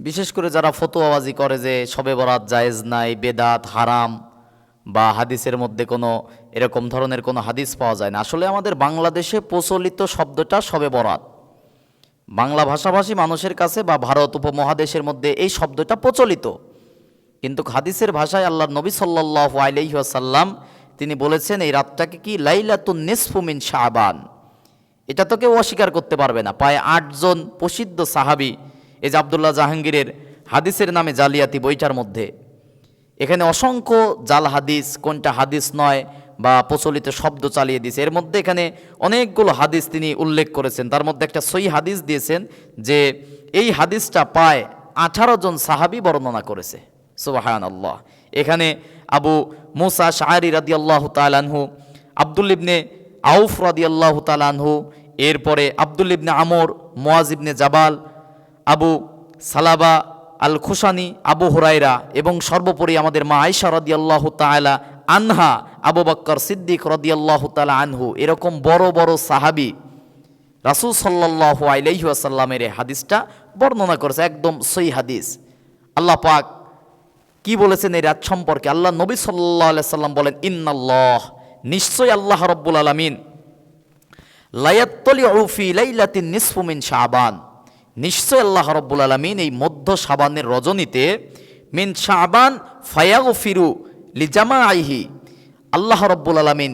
বিশেষ করে যারা ফতোয়াবাজি করে যে শবে বরাত জায়েজ নাই, বেদাত, হারাম, বা হাদিসের মধ্যে কোনো এরকম ধরনের কোনো হাদিস পাওয়া যায় না। আসলে আমাদের বাংলাদেশে প্রচলিত শব্দটা শবে বরাত। বাংলা ভাষাভাষী মানুষের কাছে বা ভারত উপমহাদেশের মধ্যে এই শব্দটা প্রচলিত। কিন্তু হাদিসের ভাষায় আল্লাহ নবী সাল্লাহ আলাইসাল্লাম তিনি বলেছেন, এই রাতটাকে কি লাইলাতুন নিসফুমিন শাহবান এটা তো কেউ অস্বীকার করতে পারবে না। প্রায় আটজন প্রসিদ্ধ সাহাবি এই যে আবদুল্লাহ জাহাঙ্গীরের হাদিসের নামে জালিয়াতি বইটার মধ্যে। এখানে অসংখ্য জাল হাদিস, কোনটা হাদিস নয় বা প্রচলিত শব্দ চালিয়ে দিয়েছে। এর মধ্যে এখানে অনেকগুলো হাদিস তিনি উল্লেখ করেছেন। তার মধ্যে একটা সই হাদিস দিয়েছেন যে এই হাদিসটা পায় আঠারো জন সাহাবি বর্ণনা করেছে। সুবাহান আল্লাহ এখানে আবু মুসা শাহরি রাদি আল্লাহ তালানহু আবদুল ইবনে আউফ রাদি আল্লাহ তালানহু এরপরে আবদুল ইবনে আমর মোয়াজ ইবনে জাবাল আবু সালাবা আল খুসানি আবু হুরাইরা এবং সর্বোপরি আমাদের মা আয়সা রদিয়াল্লাহ তালা আনহা, আবু বক্কর সিদ্দিক রদিয়াল্লাহ তালা আনহু এরকম বড় বড় সাহাবি রাসুল সাল্লাহ এই হাদিসটা বর্ণনা করেছে, একদম সই হাদিস। আল্লাহ পাক কি বলেছেন এই রাত সম্পর্কে? আল্লাহ নবী সাল্লাহ সাল্লাম বলেন, ইন্নাল্লাহ নিশ্চয় আল্লাহ রব্বুল আলমিন লায়াত্তলি উফি লাইলাতিন নিসফুমিন শাবান। নিশ্চয় আল্লাহ রব্বুল আলমিন এই মধ্য সাবানের রজনীতে মিন সাবান ফায়াগো ফিরু লিজামা আইহি আল্লাহ রব্বুল আলমিন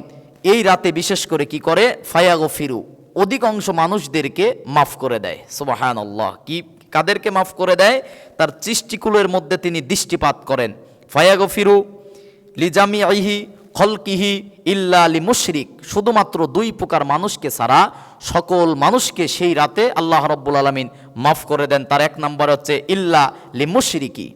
এই রাতে বিশেষ করে কি করে? ফায়াগো ফিরু অধিকাংশ মানুষদেরকে মাফ করে দেয়। সুবাহান আল্লাহ কি কাদেরকে মাফ করে দেয়? তার সৃষ্টিকুলের মধ্যে তিনি দৃষ্টিপাত করেন। ফায়াগো ফিরু লিজামি আইহি খলকিহি ইল্লা আলি মুশরিক শুধুমাত্র দুই প্রকার মানুষকে ছাড়া সকল মানুষকে সেই রাতে আল্লাহ রব্বুল আলমিন মাফ করে দেন। তার এক নম্বর হচ্ছে ইল্লা লি মুশরিকি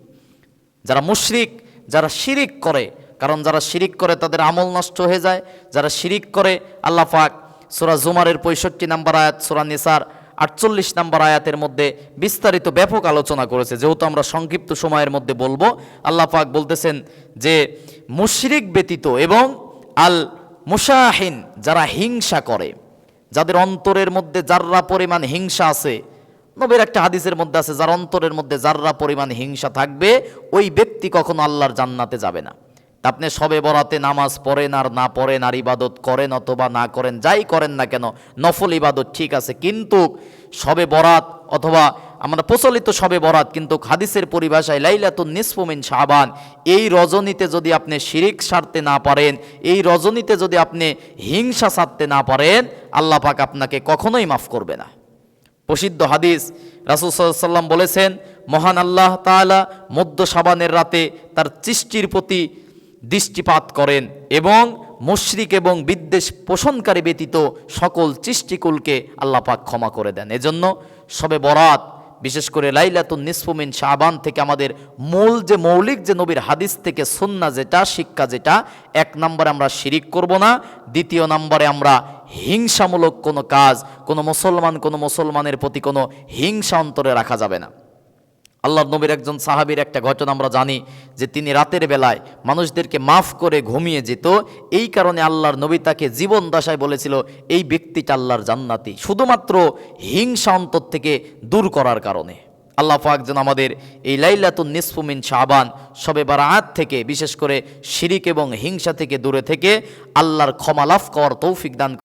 যারা মুশরিক, যারা শিরিক করে, কারণ যারা শিরিক করে তাদের আমল নষ্ট হয়ে যায়। যারা শিরিক করে, আল্লাহ পাক সুরা জুমারের পঁয়ষট্টি নম্বর আয়াত, সুরা নিসার আটচল্লিশ নম্বর আয়াতের মধ্যে বিস্তারিত ব্যাপক আলোচনা করেছে। যেহেতু আমরা সংক্ষিপ্ত সময়ের মধ্যে বলব, আল্লাহ পাক বলতেছেন যে মুশরিক ব্যতীত এবং আল মুশাহিন যারা হিংসা করে, যাদের অন্তরের মধ্যে যার্রা পরিমাণ হিংসা আছে, নবীর একটা হাদিসের মধ্যে আছে, যার অন্তরের মধ্যে যার্রা পরিমাণ হিংসা থাকবে, ওই ব্যক্তি কখনো আল্লাহর জান্নাতে যাবে না। আপনি সবে বরাতে নামাজ পড়েন আর না পড়েন, আর ইবাদত করেন অথবা না করেন, যাই করেন না কেন, নফল ইবাদত ঠিক আছে, কিন্তু সবে বরাত অথবা আমরা প্রচলিত সবে বরাত, কিন্তু হাদিসের পরিভাষায় লাইলাতুন নিসফুমিন শাবান। এই রজনীতে যদি আপনি শিরিক সারতে না পারেন, এই রজনীতে যদি আপনি হিংসা সারতে না পারেন, আল্লাহ পাক আপনাকে কখনোই মাফ করবে না। প্রসিদ্ধ হাদিস, রাসুল সাল্লাম বলেছেন, মহান আল্লাহ তাআলা মধ্য সাবানের রাতে তার চিষ্টির প্রতি দৃষ্টিপাত করেন এবং মুশরিক এবং বিদ্বেষ পোষণকারী ব্যতীত সকল চিষ্টিকুলকে আল্লাহ পাক ক্ষমা করে দেন। এজন্য সবে বরাত বিশেষ করে লাইলাতুন নিসফুমিন শাহবান থেকে আমাদের মূল যে মৌলিক যে নবীর হাদিস থেকে সুন্না যেটা, শিক্ষা যেটা, এক নম্বরে আমরা শিরিক করব না, দ্বিতীয় নম্বরে আমরা হিংসামূলক কোনো কাজ, কোনো মুসলমান কোনো মুসলমানের প্রতি কোনো হিংসা অন্তরে রাখা যাবে না। আল্লাহ নবীর একজন সাহাবীর একটা ঘটনা আমরা জানি যে তিনি রাতের বেলায় মানুষদেরকে মাফ করে ঘুমিয়ে যেত। এই কারণে আল্লাহর নবী তাকে জীবন দশায় বলেছিল, এই ব্যক্তিটা আল্লাহর জান্নাতি। শুধুমাত্র হিংসা অন্তর থেকে দূর করার কারণে। আল্লাহ পাক যেন আমাদের এই লাইলাতুন নিসফুমিন শাবান সবে বারাত থেকে, বিশেষ করে শিরিক এবং হিংসা থেকে দূরে থেকে আল্লাহর ক্ষমা লাভ করার তৌফিক দান